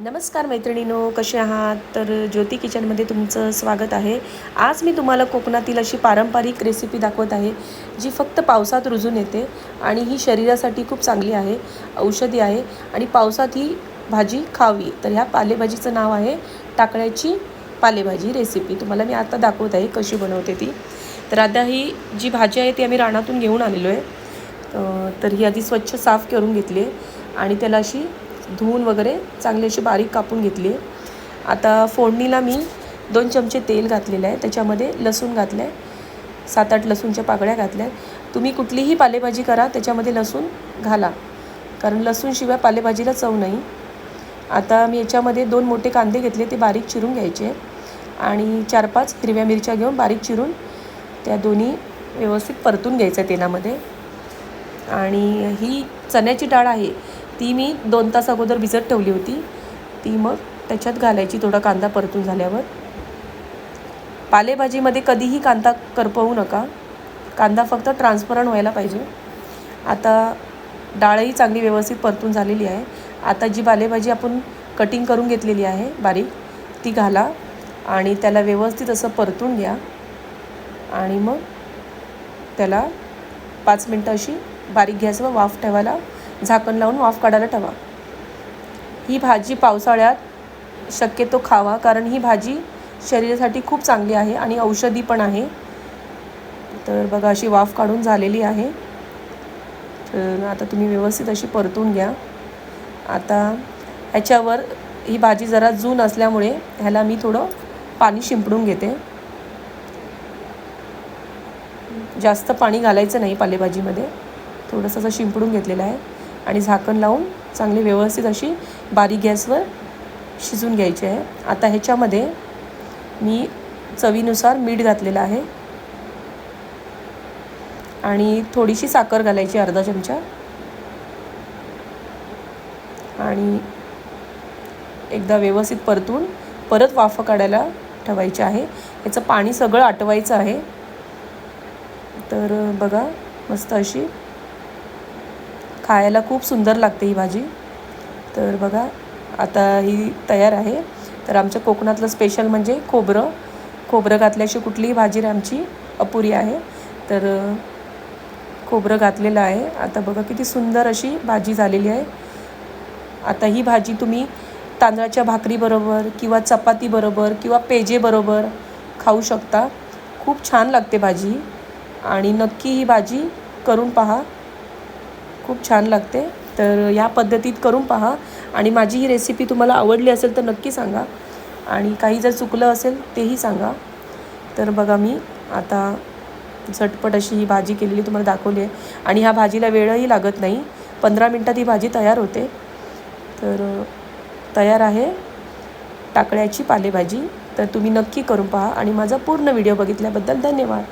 नमस्कार मैत्रिणीनो कसे आहात? तर ज्योती किचनमध्ये तुमचं स्वागत आहे. आज मी तुम्हाला कोकणातील अशी पारंपरिक रेसिपी दाखवत आहे जी फक्त पावसात रुजून येते आणि ही शरीरासाठी खूप चांगली आहे औषधी आहे आणि पावसात ही भाजी खावी. तर ह्या पालेभाजीचं नाव आहे टाकळ्याची पालेभाजी रेसिपी तुम्हाला मी आता दाखवत आहे कशी बनवते ती. तर आता ही जी भाजी आहे ती आम्ही रानातून घेऊन आलेलो आहे. तर ही आधी स्वच्छ साफ करून घेतली आहे आणि त्याला अशी धुवून वगैरे चांगली अशी बारीक कापून घेतली. आहे आता फोडणीला मी दोन चमचे तेल घातलेलं आहे. त्याच्यामध्ये लसूण घातलं आहे सात आठ लसूणच्या पाकळ्या घातल्या आहेत. तुम्ही कुठलीही पालेभाजी करा त्याच्यामध्ये लसूण घाला. कारण लसूणशिवाय पालेभाजीला चव नाही. आता मी याच्यामध्ये दोन मोठे कांदे घेतले ते बारीक चिरून घ्यायचे. आणि चार पाच हिरव्या मिरच्या घेऊन बारीक चिरून त्या दोन्ही व्यवस्थित परतून घ्यायचं तेलामध्ये. आणि ही चण्याची डाळ आहे ती मी दोन तास अगोदर भिजत ठेवली होती. ती मग त्याच्यात घालायची थोडा कांदा परतून झाल्यावर. पालेभाजीमध्ये कधीही कांदा करपवू नका. कांदा फक्त ट्रान्सपरंट व्हायला पाहिजे. आता डाळही चांगली व्यवस्थित परतून झालेली आहे. आता जी पालेभाजी आपण कटिंग करून घेतलेली आहे बारीक ती घाला आणि त्याला व्यवस्थित असं परतून घ्या. आणि मग त्याला पाच मिनटं अशी बारीक गॅसवर वाफ ठेवायला झाकण लावून वाफ काढायला ठेवा. ही भाजी पावसाळ्यात शक्यतो खावा कारण ही भाजी शरीरासाठी खूप चांगली आहे आणि औषधी पण आहे. तर बघा अशी वाफ काढून झालेली आहे. तर आता तुम्ही व्यवस्थित अशी परतून घ्या. आता ह्याच्यावर ही भाजी जरा जून असल्यामुळे ह्याला मी थोडं पाणी शिंपडून घेते. जास्त पाणी घालायचं नाही पालेभाजीमध्ये. थोडंसं असं शिंपडून घेतलेलं आहे. आणि झाकण लावून चांगली व्यवस्थित अशी बारीक गॅसवर शिजून घ्यायची आहे. आता ह्याच्यामध्ये मी चवीनुसार मीठ घातलेलं आहे. आणि थोडीशी साखर घालायची अर्धा चमचा. आणि एकदा व्यवस्थित परतून परत वाफ काढायला ठेवायची आहे. याचं पाणी सगळं आटवायचं आहे. तर बघा मस्त अशी खायला खूप सुंदर लागते ही भाजी. तर बघा आता ही तयार आहे. तर आमच्या कोकणातलं स्पेशल म्हणजे खोबरं. खोबरं घातल्याशी कुठलीही भाजी आमची अपुरी आहे. तर खोबरं घातलेलं आहे. आता बघा किती सुंदर अशी भाजी झालेली आहे. आता ही भाजी तुम्ही तांदळाच्या भाकरीबरोबर किंवा चपातीबरोबर किंवा पेजेबरोबर खाऊ शकता. खूप छान लागते भाजी. आणि नक्की ही भाजी करून पहा. खूप छान लागते. तर या पद्धतीत करून पहा आणि माझी ही रेसिपी तुम्हाला आवडली असेल तर नक्की सांगा. आणि काही जर चुकलं असेल तेही सांगा. तर बघा मी आता झटपट अशी ही भाजी केलेली तुम्हाला दाखवली आहे. आणि ह्या भाजीला वेळही लागत नाही. पंधरा मिनटात ही भाजी तयार होते. तर तयार आहे टाकळ्याची पालेभाजी. तर तुम्ही नक्की करून पहा आणि माझा पूर्ण व्हिडिओ बघितल्याबद्दल धन्यवाद.